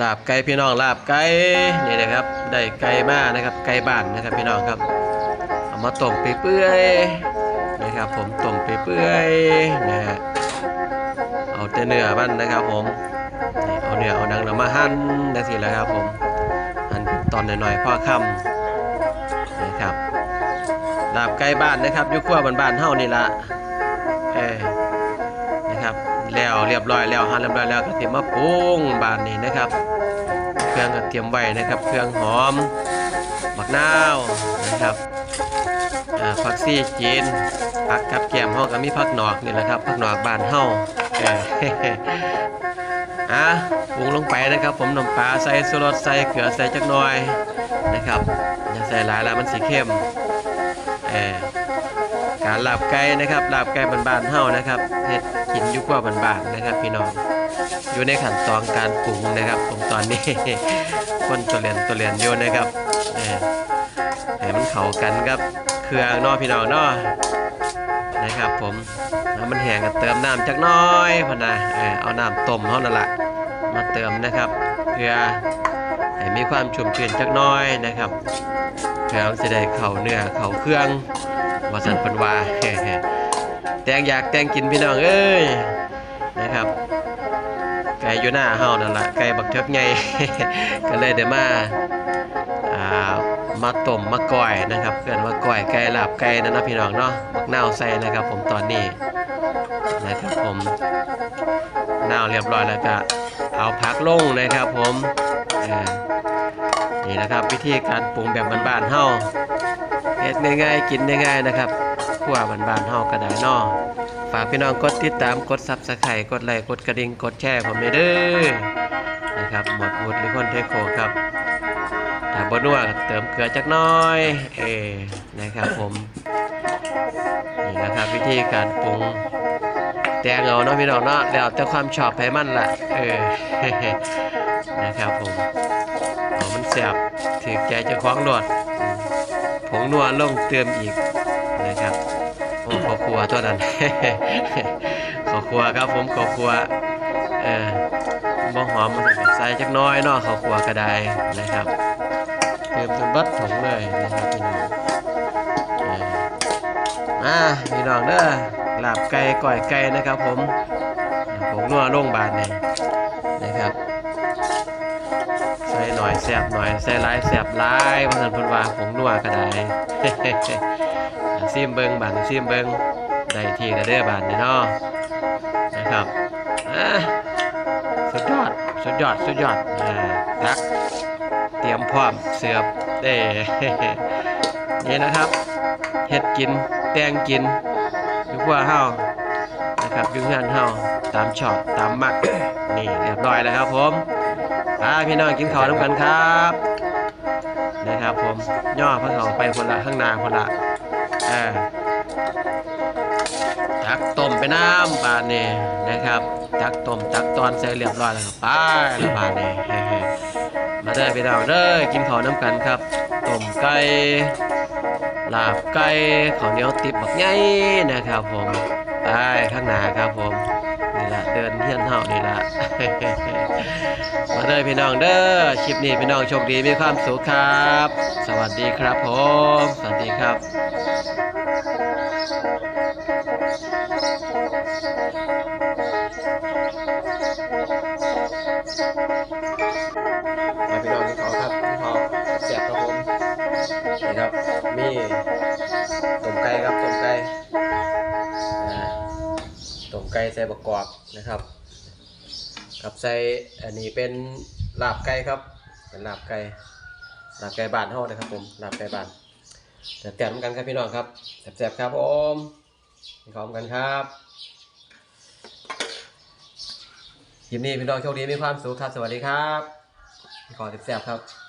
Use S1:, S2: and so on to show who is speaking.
S1: ลาบไก่พี่น้องลาบไก่นี่นะครับ ได้ไก่มากนะครับ ไก่บ้านนะครับพี่น้องครับ เอามาต้มไปเปื่อยๆนะครับ ผมต้มไปเปื่อยๆนะฮะเอาแต่เนื้อมันนะครับผมเอาเนื้อเอาหนังเรามาหั่นนะสิแล้วครับผมหั่นเป็นตอนหน่อยๆพ่อค่ำนะครับลาบไก่บ้านนะครับยุคขั้วบ้านๆเฮานี่ละ แล้วเรียบร้อยแล้วหั่นเรียบร้อยแล้วก็เตรียมมาปรุงบานนี้นะครับ เครื่องก็เตรียมไว้นะครับ เครื่องหอมบักนาวนะครับผักซี่จีนผักกับแกมเฮาก็มีผักหนอกนี่แหละครับผักหนอกบานเฮาเอออะปรุงลงไปนะครับ ผมน้ำปลาใส่สุรสใส่เกลือใส่จักหน่อยนะครับอย่าใส่หลายแล้วมันสีเข้มเออ การลาบไก่นะครับลาบไก่บ้านๆเฮานะครับเฮ็ดกินอยู่กว่าบ้านๆนะครับ พี่น้องอยู่ในขั้นตอนการปรุงนะครับ ผมตอนนี้คนตัวเรียนตัวเรียนอยู่นะครับเออให้มันเข้ากันกับเครื่องนอพี่น้องนอนะครับ ผมถ้ามันแห้งก็เติมน้ำจักน้อยพอนะเอาน้ำต้มเท่านั้นละมาเติมนะครับเพื่อให้มีความชุ่มชื้นจักน้อยนะครับเพื่อจะได้เข้าเนื้อเข้าเครื่อง ว่าสันเพันว่าแตงอยากแตงกินพี่น้องเอ้ยนะครับไก่อยู่หน้าเฮานั่นละไก่บักเทิบไงก็เลยเดี๋ยวมาอ่ามาต้มมาก้อยนะครับเพื่อนว่าก้อยไก่ลาบไก่นะนะพี่น้องเนาะบักเน่าใส่นะครับ ผมตอนนี้นะครับผมเน่าเรียบร้อยแล้วก็เอาพักลงนะครับผมนี่นะครับวิธีการปรุงแบบบ้านๆเฮา ดง่ายๆ กินง่ายๆนะครับขั่วบานๆเฮาก็ได้นาะฝากพี่น้องกดติดตามกดซับสไครต์กดไลค์กดกระดิ่งกดแชร์ผมเลยเด้อนะครับหมดวุฒิหรือคนเทโคครับถ้าบนัวเติมเกลือจักน้อยเอนะครับผมนี่นะครับวิธีการปรุงแตงเอาเนาะพี่น้องเนาะแล้วแต่ความชอบให้มันละเออนะครับผมเอมันแซ่บถือใจจะคล้องโดดอืมผ งนัวลงเติมอีกนะครับโอ้ขอครัวตัวนั้น ขอครัวครับผมขอครัวเออบ่หอมมันใส่จักน้อยเนาะขอครัวก็ได้นะครับ เติมจนเบัดถุงเลยนะครับพี่น้องเอออ่าพี่น้องเด้อลาบไก่ก้อยไก่นะครับ ผมผมนัวโรงบาลนี่นะ แสบหน่อยใส่หลายแสบลายว่าสันพิ่นวาผงนัวก็ได้ซิมเบิงบานซิมเบิงได้ที่ก็เด้อบานเนาะนะครับสุดยอดสุดยอดสุดยอดอ่าตักเตรียมพร้อมเสือบเด้นี่นะครับเฮ็ดกินแตงกินอยู่ครัวเฮานะครับอยู่งานเฮาตามชอบตามมักนี่เรียบร้อยแล้วครับผม พาพี่น้องกินข้าวน้ำกันครับนะครับผมย่อพระเขาไปคนละข้างนาคนละตักต้มไปน้ำบานนี่นะครับตักต้มตักตอนใส่เรียบร้อยแล้วครับไปแล้วบานนี่มาเด้อพี่น้องเด้อกินข้าวน้ำกันครับต้มไก่ลาบไก่ข้าวเหนียวติบบักไงนะครับผมไปข้างหน้าครับผมนี่ละเดินเฮียนเฮานี่ มาเด้อพี่น้องเด้อคลิปนี้พี่น้องโชคดีมีความสุขครับ สวัสดีครับผม สวัสดีครับมาพี่น้องกินข้าครับกินข้าวแซ่บครับผมนี่ครับ มีต้มไก่ครับต้มไก่อ่าต้มไก่ใส่บะกอกนะครับ กับใส่อันนี้เป็นลาบไก่ครับเป็นลาบไก่ลาบไก่บานห่อนะครับผมลาบไก่บานแต่แต้มกันครับพี่น้องครับแซ่บๆครับผมพร้อมกันครับคลิปนี้พี่น้องโชคดีมีความสุขครับสวัสดีครับขอแซ่บๆครับ